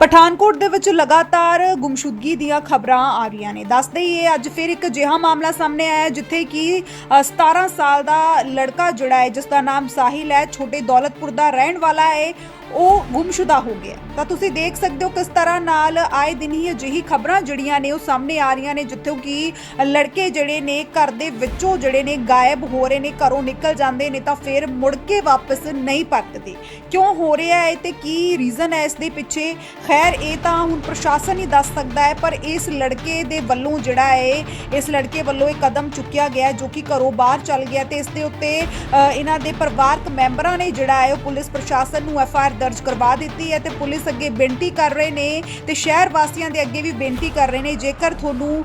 ਪਠਾਨਕੋਟ ਦੇ ਵਿੱਚ ਲਗਾਤਾਰ ਗੁੰਮਸ਼ੁਦਗੀ ਦੀਆਂ ਖਬਰਾਂ ਆ ਰਹੀਆਂ ਨੇ। ਦੱਸਦੇ ਹੀ ਇਹ ਅੱਜ ਫਿਰ ਇੱਕ ਅਜਿਹਾ ਮਾਮਲਾ ਸਾਹਮਣੇ ਆਇਆ ਜਿੱਥੇ ਕਿ ਅ, 17 ਸਾਲ ਦਾ ਲੜਕਾ ਜਿਹੜਾ ਹੈ ਜਿਸ ਦਾ ਨਾਮ ਸਾਹਿਲ ਹੈ ਛੋਟੇ ਦੌਲਤਪੁਰ ਦਾ ਰਹਿਣ ਵਾਲਾ ਹੈ। ਉਹ ਗੁੰਮਸ਼ੁਦਾ ਹੋ ਗਿਆ ਤਾਂ ਤੁਸੀਂ ਦੇਖ ਸਕਦੇ ਹੋ ਕਿਸ ਤਰ੍ਹਾਂ ਨਾਲ ਆਏ ਦਿਨ ਹੀ ਅਜਿਹੀ ਖਬਰਾਂ ਜਿਹੜੀਆਂ ਨੇ ਉਹ ਸਾਹਮਣੇ ਆ ਰਹੀਆਂ ਨੇ, ਜਿੱਥੋਂ ਕਿ ਲੜਕੇ ਜਿਹੜੇ ਨੇ ਘਰ ਦੇ ਵਿੱਚੋਂ ਜਿਹੜੇ ਨੇ ਗਾਇਬ ਹੋ ਰਹੇ ਨੇ, ਘਰੋਂ ਨਿਕਲ ਜਾਂਦੇ ਨੇ ਤਾਂ ਫਿਰ ਮੁੜ ਕੇ ਵਾਪਸ ਨਹੀਂ ਪਰਤਦੇ। ਕਿਉਂ ਹੋ ਰਿਹਾ ਹੈ ਤੇ ਕੀ ਰੀਜ਼ਨ ਹੈ ਇਸ ਦੇ ਪਿੱਛੇ? ਖੈਰ, ਇਹ ਤਾਂ ਹੁਣ ਪ੍ਰਸ਼ਾਸਨ ਹੀ ਦੱਸ ਸਕਦਾ ਹੈ, ਪਰ ਇਸ ਲੜਕੇ ਦੇ ਵੱਲੋਂ ਜਿਹੜਾ ਹੈ, ਇਸ ਲੜਕੇ ਵੱਲੋਂ ਇਹ ਕਦਮ ਚੁੱਕਿਆ ਗਿਆ ਜੋ ਕਿ ਘਰੋਂ ਬਾਹਰ ਚੱਲ ਗਿਆ ਤੇ ਇਸ ਦੇ ਉੱਤੇ ਇਹਨਾਂ ਦੇ ਪਰਿਵਾਰਕ ਮੈਂਬਰਾਂ ਨੇ ਜਿਹੜਾ ਹੈ ਉਹ ਪੁਲਿਸ ਪ੍ਰਸ਼ਾਸਨ ਨੂੰ ਐਫ ਆਰ ਦਰਜ ਕਰਵਾ ਦਿੱਤੀ ਹੈ ਤੇ ਪੁਲਿਸ ਅੱਗੇ ਬੇਨਤੀ ਕਰ ਰਹੇ ਨੇ ਤੇ ਸ਼ਹਿਰ ਵਾਸੀਆਂ ਦੇ ਅੱਗੇ ਵੀ ਬੇਨਤੀ ਕਰ ਰਹੇ ਨੇ। ਜੇਕਰ ਤੁਹਾਨੂੰ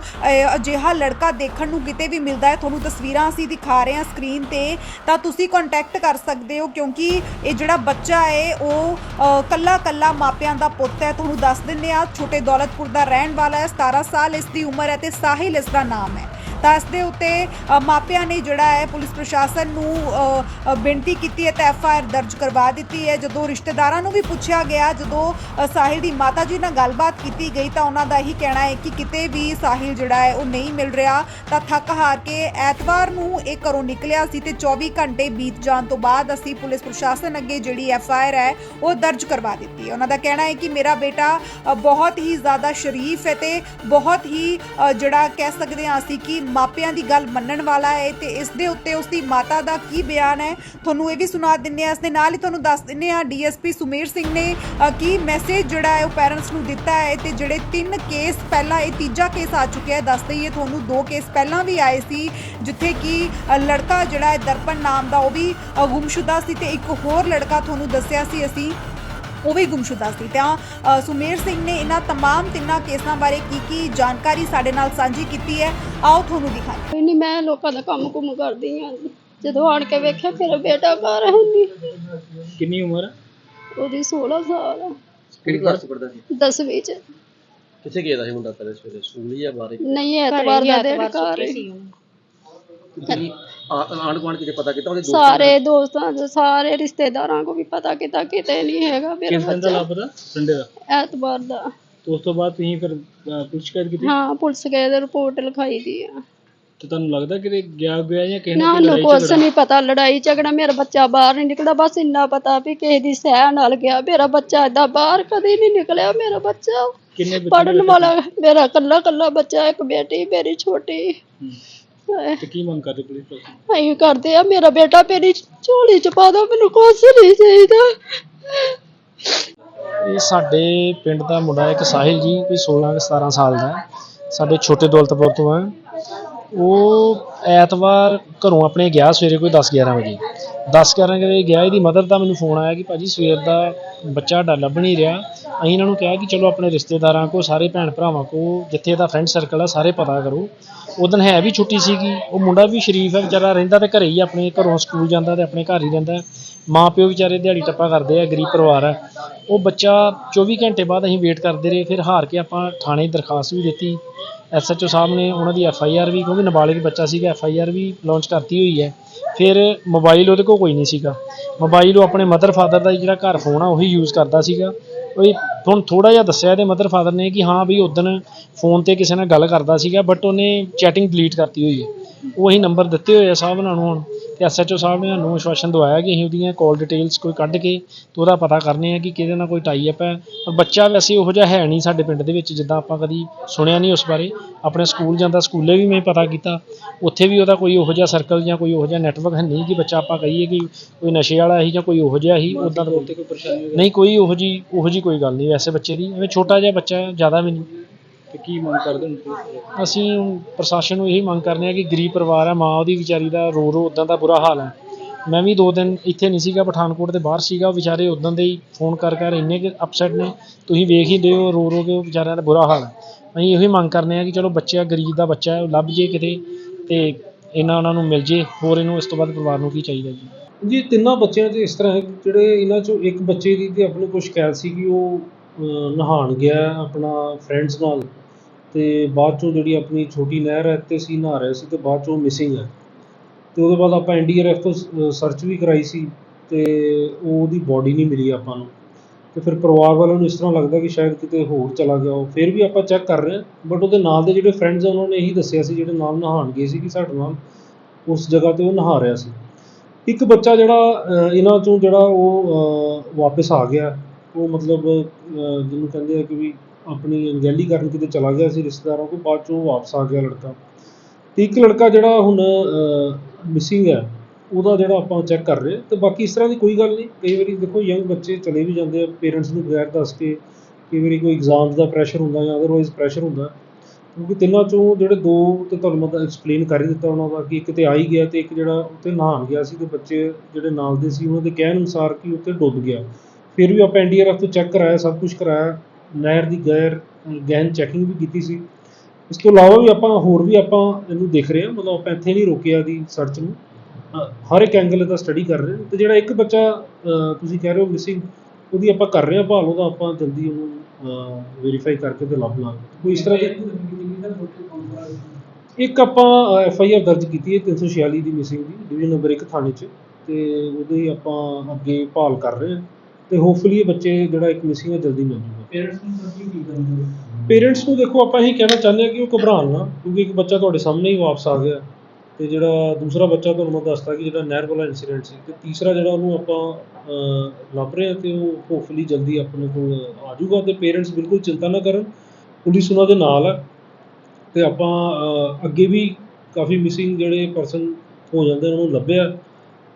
ਅਜਿਹਾ ਲੜਕਾ ਦੇਖਣ ਨੂੰ ਕਿਤੇ ਵੀ ਮਿਲਦਾ ਹੈ ਤੁਹਾਨੂੰ ਤਸਵੀਰਾਂ ਅਸੀਂ ਦਿਖਾ ਰਹੇ ਹਾਂ ਸਕਰੀਨ ਤੇ ਤਾਂ ਤੁਸੀਂ ਕੰਟੈਕਟ ਕਰ ਸਕਦੇ ਹੋ ਕਿਉਂਕਿ ਇਹ ਜਿਹੜਾ ਬੱਚਾ ਹੈ ਉਹ ਅ, ਕੱਲਾ ਕੱਲਾ ਮਾਪਿਆਂ ਦਾ ਪੁੱਤ ਹੈ। ਤੁਹਾਨੂੰ ਦੱਸ ਦਿੰਦੇ ਆ ਛੋਟੇ ਦੌਲਤਪੁਰ ਦਾ ਰਹਿਣ ਵਾਲਾ ਹੈ 17 ਸਾਲ ਇਸ ਦੀ ਉਮਰ ਹੈ ਤੇ ਸਾਹਿਲ ਇਸ ਦਾ ਨਾਮ ਹੈ। ਤਾਂ ਇਸ ਦੇ ਉੱਤੇ ਮਾਪਿਆਂ ਨੇ ਜਿਹੜਾ ਹੈ ਪੁਲਿਸ ਪ੍ਰਸ਼ਾਸਨ ਨੂੰ ਬੇਨਤੀ ਕੀਤੀ ਹੈ ਤਾਂ ਐਫ ਆਈ ਆਰ ਦਰਜ ਕਰਵਾ ਦਿੱਤੀ ਹੈ। ਜਦੋਂ ਰਿਸ਼ਤੇਦਾਰਾਂ ਨੂੰ ਵੀ ਪੁੱਛਿਆ ਗਿਆ, ਜਦੋਂ ਸਾਹਿਲ ਦੀ ਮਾਤਾ ਜੀ ਨਾਲ ਗੱਲਬਾਤ ਕੀਤੀ ਗਈ ਤਾਂ ਉਹਨਾਂ ਦਾ ਇਹੀ ਕਹਿਣਾ ਹੈ ਕਿ ਕਿਤੇ ਵੀ ਸਾਹਿਲ ਜਿਹੜਾ ਹੈ ਉਹ ਨਹੀਂ ਮਿਲ ਰਿਹਾ। ਤਾਂ ਥੱਕ ਹਾਰ ਕੇ ਐਤਵਾਰ ਨੂੰ ਇਹ ਘਰੋਂ ਨਿਕਲਿਆ ਸੀ ਤੇ 24 ਘੰਟੇ ਬੀਤ ਜਾਣ ਤੋਂ ਬਾਅਦ ਅਸੀਂ ਪੁਲਿਸ ਪ੍ਰਸ਼ਾਸਨ ਅੱਗੇ ਜਿਹੜੀ ਐਫ ਆਈ ਆਰ ਹੈ, ਉਹ ਦਰਜ ਕਰਵਾ ਦਿੱਤੀ ਹੈ। ਉਹਨਾਂ ਦਾ ਕਹਿਣਾ ਹੈ ਕਿ ਮੇਰਾ ਬੇਟਾ ਬਹੁਤ ਹੀ ਜ਼ਿਆਦਾ ਸ਼ਰੀਫ ਹੈ ਤੇ ਬਹੁਤ ਹੀ ਜਿਹੜਾ ਕਹਿ ਸਕਦੇ ਹਾਂ ਅਸੀਂ ਕਿ ਮਾਪਿਆਂ ਦੀ ਗੱਲ ਮੰਨਣ ਵਾਲਾ ਹੈ ਤੇ ਇਸ ਦੇ ਉੱਤੇ ਉਸ ਦੀ ਮਾਤਾ ਦਾ ਕੀ ਬਿਆਨ ਹੈ? ਤੁਹਾਨੂੰ ਇਹ ਵੀ ਸੁਣਾ ਦਿੰਨੇ ਆ ਇਸ ਦੇ ਨਾਲ ਹੀ ਤੁਹਾਨੂੰ ਦੱਸ ਦਿੰਨੇ ਆ ਡੀਐਸਪੀ ਸੁਮੇਰ ਸਿੰਘ ਨੇ ਕੀ ਮੈਸੇਜ ਜਿਹੜਾ ਹੈ ਉਹ ਪੈਰੈਂਟਸ ਨੂੰ ਦਿੱਤਾ ਹੈ ਤੇ ਜਿਹੜੇ ਤਿੰਨ ਕੇਸ ਪਹਿਲਾਂ ਇਹ ਤੀਜਾ ਕੇਸ ਆ ਚੁੱਕਿਆ ਹੈ। ਦੱਸ ਦਈਏ, ਤੁਹਾਨੂੰ ਦੋ ਕੇਸ ਪਹਿਲਾਂ ਵੀ ਆਏ ਸੀ, ਜਿੱਥੇ ਕਿ ਲੜਕਾ ਜਿਹੜਾ ਹੈ ਦਰਪਨ ਨਾਮ ਦਾ ਉਹ ਵੀ ਗੁੰਮਸ਼ੁਦਾ ਸੀ ਤੇ ਇੱਕ ਹੋਰ ਲੜਕਾ ਤੁਹਾਨੂੰ ਦੱਸਿਆ ਸੀ ਅਸੀਂ। ਉਹ ਵੀ ਗੁੰਮਸ਼ੁਦਾ ਸੀ ਤਾਂ ਸੁਮੇਰ ਸਿੰਘ ਨੇ ਇਹਨਾਂ ਤਮਾਮ ਤਿੰਨਾਂ ਕੇਸਾਂ ਬਾਰੇ ਕੀ ਕੀ ਜਾਣਕਾਰੀ ਸਾਡੇ ਨਾਲ ਸਾਂਝੀ ਕੀਤੀ ਹੈ। ਆਓ ਤੁਹਾਨੂੰ ਦਿਖਾਈਏ। ਕੋਈ ਨਹੀਂ ਮੈਂ ਲੋਕਾਂ ਦਾ ਕੰਮ ਕੁਮ ਕਰਦੀ ਹਾਂ ਜਦੋਂ ਆਣ ਕੇ ਵੇਖਿਆ ਮੇਰਾ ਬੇਟਾ ਘਰ ਹੈ ਨਹੀਂ ਕਿੰਨੀ ਉਮਰ ਹੈ ਉਹਦੀ 16 ਸਾਲ ਆ। ਕਿਹੜੀ ਕਲਾਸ ਪੜਦਾ ਸੀ? 10ਵੀਂ ਚ। ਕਿੱਥੇ ਗਿਆ ਦਾ ਸੀ ਮੁੰਡਾ ਪਹਿਲੇ ਸਵੇਰੇ? ਸਕੂਲ ਜਾਂ ਬਾਹਰ ਹੀ? ਨਹੀਂ ਐਤਵਾਰ ਦਾ ਦਿਨ ਘਰ ਹੈ। ਤੁਸੀਂ ਆਂਢ ਗੁਆਂਢ ਕਿਤੇ ਪਤਾ ਕੀਤਾ ਉਹਦੇ ਦੋਸਤ ਸਾਰੇ ਦੋਸਤਾਂ ਦੇ ਸਾਰੇ ਰਿਸ਼ਤੇਦਾਰਾਂ ਕੋ ਵੀ ਪਤਾ ਕੀਤਾ ਕਿਤੇ ਨਹੀਂ ਹੈਗਾ ਮੇਰਾ ਕਿਸ ਦਿਨ ਦਾ ਬੱਚਾ। ਲੱਭਦਾ ਸੰਡੇ ਦਾ? ਐਤਵਾਰ ਦਾ। ਤੇ ਉਸ ਤੋਂ ਬਾਅਦ ਤੁਸੀਂ ਫਿਰ ਅਹ, ਪੁਲਿਸ ਸ਼ਿਕਾਇਤ ਕੀਤੀ? ਹਾਂ ਪੁਲਿਸ ਗਏ ਤੇ ਰਿਪੋਰਟ ਲਿਖਾਈ ਦੀ ਆ। ਤੇ ਤੁਹਾਨੂੰ ਲੱਗਦਾ ਕਿ ਗਿਆ ਗਿਆ ਜਾਂ ਕਿਸੇ ਨਾ ਨਾਲ ਕੋਈ ਨੂੰ ਲੜਾਈ ਕੁਛ ਝਗੜਾ? ਨਹੀਂ ਪਤਾ ਲੜਾਈ ਝਗੜਾ ਮੇਰਾ ਬੱਚਾ ਬਾਹਰ ਨਹੀਂ ਨਿਕਲਦਾ ਬਸ ਇੰਨਾ ਪਤਾ ਵੀ ਕਿਸੇ ਦੀ ਸਹਿ ਨਾਲ ਗਿਆ ਮੇਰਾ ਬੱਚਾ ਏਦਾਂ ਬਾਹਰ ਕਦੇ ਨਹੀਂ ਨਿਕਲਿਆ ਮੇਰਾ ਬੱਚਾ। ਕਿੰਨੇ ਬੱਚੇ ਪੜਨ ਵਾਲਾ ਮੇਰਾ ਕੱਲਾ ਕੱਲਾ ਬੱਚਾ ਇੱਕ ਬੇਟੀ ਮੇਰੀ ਛੋਟੀ। ਹੂੰ। ਹਾਏ, ਤੇ ਕੀ ਮੰਗ ਕਰਦੇ ਪੁਲਿਸ ਤੋਂ? ਅਸੀਂ ਕਰਦੇ ਆ ਮੇਰਾ ਬੇਟਾ ਮੇਰੀ ਝੋਲੀ ਚ ਪਾ ਦੋ ਮੈਨੂੰ ਕੁਛ ਨਹੀਂ ਚਾਹੀਦਾ। ਇਹ ਸਾਡੇ ਪਿੰਡ ਦਾ ਮੁੰਡਾ ਇੱਕ ਸਾਹਿਲ ਜੀ ਕੋਈ 16 ਕੁ 17 ਸਾਲ ਦਾ ਹੈ। ਸਾਡੇ ਛੋਟੇ ਦੌਲਤਪੁਰ ਤੋਂ ਹੈ। ਉਹ ਐਤਵਾਰ ਘਰੋਂ ਆਪਣੇ ਗਿਆ ਸਵੇਰੇ ਕੋਈ 10 11 ਵਜੇ। 10 11 ਵਜੇ ਗਿਆ ਇਹਦੀ ਮਦਰ ਦਾ ਮੈਨੂੰ ਫੋਨ ਆਇਆ ਕਿ ਭਾਜੀ ਸਵੇਰ ਦਾ ਬੱਚਾ ਸਾਡਾ ਲੱਭ ਨਹੀਂ ਰਿਹਾ। ਅਸੀਂ ਇਹਨਾਂ ਨੂੰ ਕਿਹਾ ਕਿ ਚਲੋ ਆਪਣੇ ਰਿਸ਼ਤੇਦਾਰਾਂ ਕੋ ਸਾਰੇ ਭੈਣ ਭਰਾਵਾਂ ਕੋ ਜਿੱਥੇ ਇਹਦਾ ਫਰੈਂਡ ਸਰਕਲ ਆ ਸਾਰੇ ਪਤਾ ਕਰੋ। ਉਹ ਦਿਨ ਹੈ ਵੀ ਛੁੱਟੀ ਸੀਗੀ, ਉਹ ਮੁੰਡਾ ਵੀ ਸ਼ਰੀਫ ਹੈ, ਵਿਚਾਰਾ ਰਹਿੰਦਾ ਤੇ ਘਰੇ ਹੀ ਆਪਣੇ ਘਰੋਂ ਸਕੂਲ ਜਾਂਦਾ ਤੇ ਆਪਣੇ ਘਰ ਹੀ ਰਹਿੰਦਾ ਮਾਂ ਪਿਓ ਵਿਚਾਰੇ ਦਿਹਾੜੀ ਟੱਪਾ ਕਰਦੇ ਆ, ਗਰੀਬ ਪਰਿਵਾਰ ਹੈ ਉਹ ਬੱਚਾ 24 ਘੰਟੇ ਬਾਅਦ ਅਸੀਂ ਵੇਟ ਕਰਦੇ ਰਹੇ, ਫਿਰ ਹਾਰ ਕੇ ਆਪਾਂ ਥਾਣੇ ਦਰਖਾਸਤ ਵੀ ਦਿੱਤੀ। ਐਸਐਚਓ ਸਾਹਿਬ ਨੇ ਉਹਨਾਂ ਦੀ ਐਫ ਆਈ ਆਰ ਵੀ, ਕਿਉਂਕਿ ਨਾਬਾਲਿਗ ਬੱਚਾ ਸੀਗਾ, ਐਫ ਆਈ ਆਰ ਵੀ ਲਾਂਚ ਕਰਤੀ ਹੋਈ ਹੈ। ਫਿਰ ਮੋਬਾਈਲ ਉਹਦੇ ਕੋਲ ਕੋਈ ਨਹੀਂ ਸੀਗਾ। ਮੋਬਾਈਲ ਉਹ ਆਪਣੇ ਮਦਰ ਫਾਦਰ ਦਾ ਜਿਹੜਾ ਘਰ ਫੋਨ ਆ, ਉਹੀ ਯੂਜ਼ ਕਰਦਾ ਸੀਗਾ। ਉਹ ਹੁਣ ਥੋੜਾ ਜਿਹਾ ਦੱਸਿਆ ਇਹਦੇ ਮਦਰ ਫਾਦਰ ਨੇ ਕਿ ਹਾਂ ਵੀ ਉਦੋਂ ਫੋਨ ਤੇ ਕਿਸੇ ਨਾਲ ਗੱਲ ਕਰਦਾ ਸੀਗਾ ਬਟ ਉਹਨੇ ਚੈਟਿੰਗ ਡਿਲੀਟ ਕਰਤੀ ਹੋਈ ਹੈ। ਉਹ ਅਸੀਂ ਨੰਬਰ ਦਿੱਤੇ ਹੋਏ ਆ ਸਾਹਿਬ ਉਹਨਾਂ ਨੂੰ ਹੁਣ। ਤੇ ਐਸਐਚਓ ਸਾਹਿਬ ਨੇ ਸਾਨੂੰ ਵਿਸ਼ਵਾਸਨ ਦਵਾਇਆ ਕਿ ਅਸੀਂ ਉਹਦੀਆਂ ਕਾਲ ਡਿਟੇਲਸ ਕੋਈ ਕੱਢ ਕੇ ਤੇ ਉਹਦਾ ਪਤਾ ਕਰਨੇ ਆ ਕਿ ਕਿਹਦੇ ਨਾਲ ਕੋਈ ਟਾਈ ਅਪ ਹੈ। ਪਰ ਬੱਚਾ ਵੈਸੇ ਉਹੋ ਜਿਹਾ ਹੈ ਨਹੀਂ ਸਾਡੇ ਪਿੰਡ ਦੇ ਵਿੱਚ ਜਿੱਦਾਂ ਆਪਾਂ ਕਦੀ ਸੁਣਿਆ ਨਹੀਂ ਉਸ ਬਾਰੇ। ਆਪਣੇ ਸਕੂਲ ਜਾਂਦਾ ਸਕੂਲੇ ਵੀ ਮੈਂ ਪਤਾ ਕੀਤਾ। ਉੱਥੇ ਵੀ ਉਹਦਾ ਕੋਈ ਉਹੋ ਜਿਹਾ ਸਰਕਲ ਜਾਂ ਕੋਈ ਉਹੋ ਜਿਹਾ ਨੈਟਵਰਕ ਹੈ ਨਹੀਂ ਕਿ ਬੱਚਾ ਆਪਾਂ ਕਹੀਏ ਕਿ ਕੋਈ ਨਸ਼ੇ ਵਾਲਾ ਹੀ ਜਾਂ ਕੋਈ ਉਹੋ ਜਿਹਾ ਹੀ ਉਦਾਂ ਦਾ ਨਹੀਂ ਕੋਈ ਉਹੋ ਜੀ ਉਹੋ ਜੀ ਕੋਈ ਗੱਲ ਨਹੀਂ ਵੈਸੇ ਬੱਚੇ ਦੀ। ਐਵੇਂ ਛੋਟਾ ਜਿਹਾ ਬੱਚਾ ਜ਼ਿਆਦਾ ਵੀ ਨਹੀਂ। ਤੇ ਕੀ ਮੰਗ ਕਰਦੇ ਹੋ ਤੋਂ? ਅਸੀਂ ਹੁਣ ਪ੍ਰਸ਼ਾਸਨ ਨੂੰ ਇਹੀ ਮੰਗ ਕਰਨੇ ਆ ਕਿ ਗਰੀਬ ਪਰਿਵਾਰ ਹੈ ਮਾਂ ਉਹਦੀ ਵਿਚਾਰੀ ਦਾ ਰੋ ਰੋ ਉਦਾਂ ਦਾ ਬੁਰਾ ਹਾਲ ਹੈ ਮੈਂ ਵੀ ਦੋ ਦਿਨ ਇੱਥੇ ਨਹੀਂ ਸੀਗਾ ਪਠਾਨਕੋਟ ਦੇ ਬਾਹਰ ਸੀਗਾ ਉਹ ਵਿਚਾਰੇ ਉਦਾਂ ਦੇ ਹੀ ਫੋਨ ਕਰ ਕਰ ਇੰਨੇ ਕਿ ਅਪਸੈਟ ਨੇ। ਤੁਸੀਂ ਵੇਖ ਹੀ ਦਿਓ ਰੋ ਰੋ ਕੇ ਉਹ ਵਿਚਾਰਿਆਂ ਦਾ ਬੁਰਾ ਹਾਲ ਹੈ ਅਸੀਂ ਇਹੀ ਮੰਗ ਕਰਨੇ ਆ ਕਿ ਚਲੋ ਬੱਚਾ ਗਰੀਬ ਦਾ ਬੱਚਾ ਹੈ ਉਹ ਲੱਭ ਜੇ ਕਿਤੇ ਤੇ ਇਹਨਾਂ ਉਹਨਾਂ ਨੂੰ ਮਿਲ ਜੇ ਹੋਰ ਇਹਨੂੰ ਇਸ ਤੋਂ ਬਾਅਦ ਪਰਿਵਾਰ ਨੂੰ ਕੀ ਚਾਹੀਦਾ ਜੀ? ਜੀ ਤਿੰਨਾਂ ਬੱਚਿਆਂ 'ਚ ਇਸ ਤਰ੍ਹਾਂ ਹੈ ਕਿ ਜਿਹੜੇ ਇਹਨਾਂ 'ਚੋਂ ਇੱਕ ਬੱਚੇ ਦੀ ਤੇ ਆਪਣੇ ਕੋਲ ਸ਼ਿਕਾਇਤ ਸੀ ਕਿ ਉਹ ਅਹ, ਨਹਾਉਣ ਗਿਆ ਆਪਣਾ ਫਰੈਂਡਸ ਨਾਲ। ਅਤੇ ਬਾਅਦ 'ਚੋਂ ਜਿਹੜੀ ਆਪਣੀ ਛੋਟੀ ਨਹਿਰ ਹੈ ਤੇ ਸੀ ਨਹਾ ਰਹੇ ਸੀ ਅਤੇ ਬਾਅਦ 'ਚੋਂ ਮਿਸਿੰਗ ਹੈ। ਅਤੇ ਉਹਦੇ ਬਾਅਦ ਆਪਾਂ ਐੱਨ ਡੀ ਆਰ ਐਨਡੀਆਰਐਫ ਤੋਂ ਸਰਚ ਵੀ ਕਰਵਾਈ ਸੀ ਅਤੇ ਉਹਦੀ ਬੋਡੀ ਨਹੀਂ ਮਿਲੀ ਆਪਾਂ ਨੂੰ। ਅਤੇ ਫਿਰ ਪਰਿਵਾਰ ਵਾਲਿਆਂ ਨੂੰ ਇਸ ਤਰ੍ਹਾਂ ਲੱਗਦਾ ਕਿ ਸ਼ਾਇਦ ਕਿਤੇ ਹੋਰ ਚਲਾ ਗਿਆ ਉਹ ਫਿਰ ਵੀ ਆਪਾਂ ਚੈੱਕ ਕਰ ਰਹੇ ਹਾਂ ਬਟ ਉਹਦੇ ਨਾਲ ਦੇ ਜਿਹੜੇ ਫਰੈਂਡਸ ਆ ਉਹਨਾਂ ਨੇ ਇਹੀ ਦੱਸਿਆ ਸੀ ਜਿਹੜੇ ਨਾਲ ਨਹਾਉਣ ਗਏ ਸੀ ਕਿ ਸਾਡੇ ਨਾਲ ਉਸ ਜਗ੍ਹਾ ਤੇ ਉਹ ਨਹਾ ਰਿਹਾ ਸੀ। ਇੱਕ ਬੱਚਾ ਜਿਹੜਾ ਇਹਨਾਂ ਚੋਂ ਜਿਹੜਾ ਉਹ ਅਹ, ਵਾਪਸ ਆ ਗਿਆ ਉਹ ਮਤਲਬ ਜਿਹਨੂੰ ਕਹਿੰਦੇ ਆ ਕਿ ਵੀ ਆਪਣੀ ਅਣਗਹਿਲੀ ਕਰਨ ਕਿਤੇ ਚਲਾ ਗਿਆ ਸੀ ਰਿਸ਼ਤੇਦਾਰਾਂ ਕੋਲ, ਬਾਅਦ ਚੋਂ ਵਾਪਸ ਆ ਗਿਆ ਲੜਕਾ। ਤੇ ਇੱਕ ਲੜਕਾ ਜਿਹੜਾ ਹੁਣ ਮਿਸਿੰਗ ਹੈ, ਉਹਦਾ ਜਿਹੜਾ ਆਪਾਂ ਚੈੱਕ ਕਰ ਰਹੇ ਹਾਂ। ਤੇ ਬਾਕੀ ਇਸ ਤਰ੍ਹਾਂ ਦੀ ਕੋਈ ਗੱਲ ਨਹੀਂ। ਕਈ ਵਾਰੀ ਦੇਖੋ ਯੰਗ ਬੱਚੇ ਚਲੇ ਵੀ ਜਾਂਦੇ ਆ ਪੇਰੈਂਟਸ ਨੂੰ ਬਗੈਰ ਦੱਸ ਕੇ ਕਈ ਵਾਰੀ ਕੋਈ ਐਗਜ਼ਾਮ ਦਾ ਪ੍ਰੈਸ਼ਰ ਹੁੰਦਾ ਜਾਂ ਅਦਰਵਾਈਜ਼ ਪ੍ਰੈਸ਼ਰ ਹੁੰਦਾ। ਕਿਉਂਕਿ ਤਿੰਨਾਂ ਚੋਂ ਜਿਹੜੇ ਦੋ ਤੇ ਤੁਹਾਨੂੰ ਮੈਂ ਐਕਸਪਲੇਨ ਕਰ ਹੀ ਦਿੱਤਾ ਉਹਨਾਂ ਦਾ ਕਿ ਇੱਕ ਤੇ ਆ ਹੀ ਗਿਆ ਤੇ ਇੱਕ ਜਿਹੜਾ ਉੱਤੇ ਨਹਾਉਣ ਗਿਆ ਸੀ ਤੇ ਬੱਚੇ ਜਿਹੜੇ ਨਾਲ ਦੇ ਸੀ, ਉਹਨਾਂ ਦੇ ਕਹਿਣ ਅਨੁਸਾਰ ਕਿ ਉੱਤੇ ਡੁੱਬ ਗਿਆ। ਫਿਰ ਵੀ ਆਪਾਂ ਐਨਡੀਆਰਐਫ ਤੋਂ ਚੈੱਕ ਕਰਾਇਆ, ਸਭ ਕੁਝ ਕਰਾਇਆ। ਨਹਿਰ ਦੀ ਗੈਰ ਗਹਿਨ ਚੈਕਿੰਗ ਵੀ ਕੀਤੀ ਸੀ। ਇਸ ਤੋਂ ਇਲਾਵਾ ਵੀ ਆਪਾਂ, ਹੋਰ ਵੀ ਆਪਾਂ ਇਹਨੂੰ ਦੇਖ ਰਹੇ ਹਾਂ, ਮਤਲਬ ਆਪਾਂ ਇੱਥੇ ਨਹੀਂ ਰੋਕਿਆ ਦੀ ਸਰਚ ਨੂੰ। ਹਰ ਇੱਕ ਐਂਗਲ ਦਾ ਸਟੱਡੀ ਕਰ ਰਹੇ ਹਾਂ। ਤੇ ਜਿਹੜਾ ਇੱਕ ਬੱਚਾ ਤੁਸੀਂ ਕਹਿ ਰਹੇ ਹੋ ਮਿਸਿੰਗ ਉਹਦੀ ਆਪਾਂ ਕਰ ਰਹੇ ਹਾਂ ਭਾਲ, ਉਹਦਾ ਆਪਾਂ ਜਲਦੀ ਉਹਨੂੰ ਵੈਰੀਫਾਈ ਕਰਕੇ ਤੇ ਲੱਭ ਲਾਂਗੇ। ਕੋਈ ਇਸ ਤਰ੍ਹਾਂ ਦੀ ਇੱਕ ਆਪਾਂ ਐਫ ਆਈ ਆਰ ਦਰਜ ਕੀਤੀ ਹੈ 346 ਦੀ ਮਿਸਿੰਗ ਦੀ ਡਿਵੀਜ਼ਨ ਨੰਬਰ 1 ਥਾਣੇ 'ਚ। ਤੇ ਉਹਦੀ ਆਪਾਂ ਅੱਗੇ ਭਾਲ ਕਰ ਰਹੇ ਹਾਂ। ਤੇ ਹੋਪਫੁਲੀ ਇਹ ਬੱਚੇ ਜਿਹੜਾ ਇੱਕ ਮਿਸਿੰਗ ਹੈ, ਜਲਦੀ ਮਿਲ ਜੂਗਾ ਪੇਰੈਂਟਸ ਨੂੰ ਸਰ ਕੀ ਕਰਨਗੇ ਪੇਰੈਂਟਸ ਨੂੰ ਦੇਖੋ ਆਪਾਂ ਇਹੀ ਕਹਿਣਾ ਚਾਹੁੰਦੇ ਹਾਂ ਕਿ ਉਹ ਘਬਰਾਉਣ ਨਾ ਕਿਉਂਕਿ ਇੱਕ ਬੱਚਾ ਤੁਹਾਡੇ ਸਾਹਮਣੇ ਹੀ ਵਾਪਸ ਆ ਗਿਆ ਤੇ ਜਿਹੜਾ ਦੂਸਰਾ ਬੱਚਾ ਤੁਹਾਨੂੰ ਮੈਂ ਦੱਸਤਾ ਕਿ ਜਿਹੜਾ ਨਹਿਰ ਵਾਲਾ ਇਨਸੀਡੈਂਟ ਸੀ ਤੇ ਤੀਸਰਾ ਜਿਹੜਾ ਉਹਨੂੰ ਆਪਾਂ ਲੱਭ ਰਹੇ ਹਾਂ ਤੇ ਉਹ ਹੋਪਫੁਲੀ ਜਲਦੀ ਆਪਣੇ ਕੋਲ ਆ ਜਾਊਗਾ ਤੇ ਪੇਰੈਂਟਸ ਬਿਲਕੁਲ ਚਿੰਤਾ ਨਾ ਕਰਨ ਪੁਲਿਸ ਉਹਨਾਂ ਦੇ ਨਾਲ ਹੈ ਤੇ ਆਪਾਂ ਅੱਗੇ ਵੀ ਕਾਫੀ ਮਿਸਿੰਗ ਜਿਹੜੇ ਪਰਸਨ ਹੋ ਜਾਂਦੇ ਉਹਨਾਂ ਨੂੰ ਲੱਭਿਆ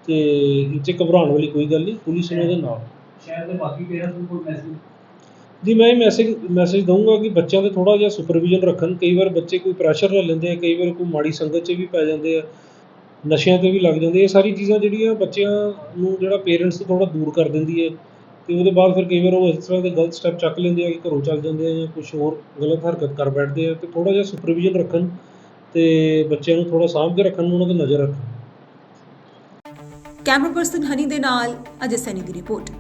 ਤੇ ਇਹ 'ਚ ਘਬਰਾਉਣ ਵਾਲੀ ਕੋਈ ਗੱਲ ਨਹੀਂ ਪੁਲਿਸ ਉਹਨਾਂ ਦੇ ਨਾਲ। ਸ਼ਾਇਦ ਬਾਕੀ ਪੇਰੈਂਟਸ ਨੂੰ ਕੋਈ ਮੈਸੇਜ ਜੀ, ਮੈਂ ਇਹ ਮੈਸੇਜ ਮੈਸੇਜ ਦਊਂਗਾ ਕਿ ਬੱਚਿਆਂ ਤੇ ਥੋੜ੍ਹਾ ਜਿਹਾ ਸੁਪਰਵਿਜ਼ਨ ਰੱਖਣ। ਕਈ ਵਾਰ ਬੱਚੇ ਕੋਈ ਪ੍ਰੈਸ਼ਰ ਲੈ ਲੈਂਦੇ ਆ, ਕਈ ਵਾਰ ਕੋਈ ਮਾੜੀ ਸੰਗਤ 'ਚ ਵੀ ਪੈ ਜਾਂਦੇ ਆ, ਨਸ਼ਿਆਂ ਤੇ ਵੀ ਲੱਗ ਜਾਂਦੇ ਇਹ ਸਾਰੀ ਚੀਜ਼ਾਂ ਜਿਹੜੀਆਂ ਬੱਚਿਆਂ ਨੂੰ ਜਿਹੜਾ ਪੇਰੈਂਟਸ ਤੋਂ ਥੋੜਾ ਦੂਰ ਕਰ ਦਿੰਦੀ ਹੈ ਅਤੇ ਉਹਦੇ ਬਾਅਦ ਫਿਰ ਕਈ ਵਾਰ ਉਹ ਇਸ ਤਰ੍ਹਾਂ ਦੇ ਗਲਤ ਸਟੈਪ ਚੱਕ ਲੈਂਦੇ ਆ ਕਿ ਘਰੋਂ ਚੱਲ ਜਾਂਦੇ ਆ ਜਾਂ ਕੁਛ ਹੋਰ ਗਲਤ ਹਰਕਤ ਕਰ ਬੈਠਦੇ ਆ ਅਤੇ ਥੋੜ੍ਹਾ ਜਿਹਾ ਸੁਪਰਵਿਜ਼ਨ ਰੱਖਣ ਅਤੇ ਬੱਚਿਆਂ ਨੂੰ ਥੋੜ੍ਹਾ ਸਾਂਭ ਕੇ ਰੱਖਣ ਉਹਨਾਂ ਤੇ ਨਜ਼ਰ ਰੱਖਣ। ਕੈਮਰਾ ਪਰਸਨ ਹਨੀ ਦੇ ਨਾਲ ਅਜੇ ਸੈਨੀ ਦੀ ਰਿਪੋਰਟ।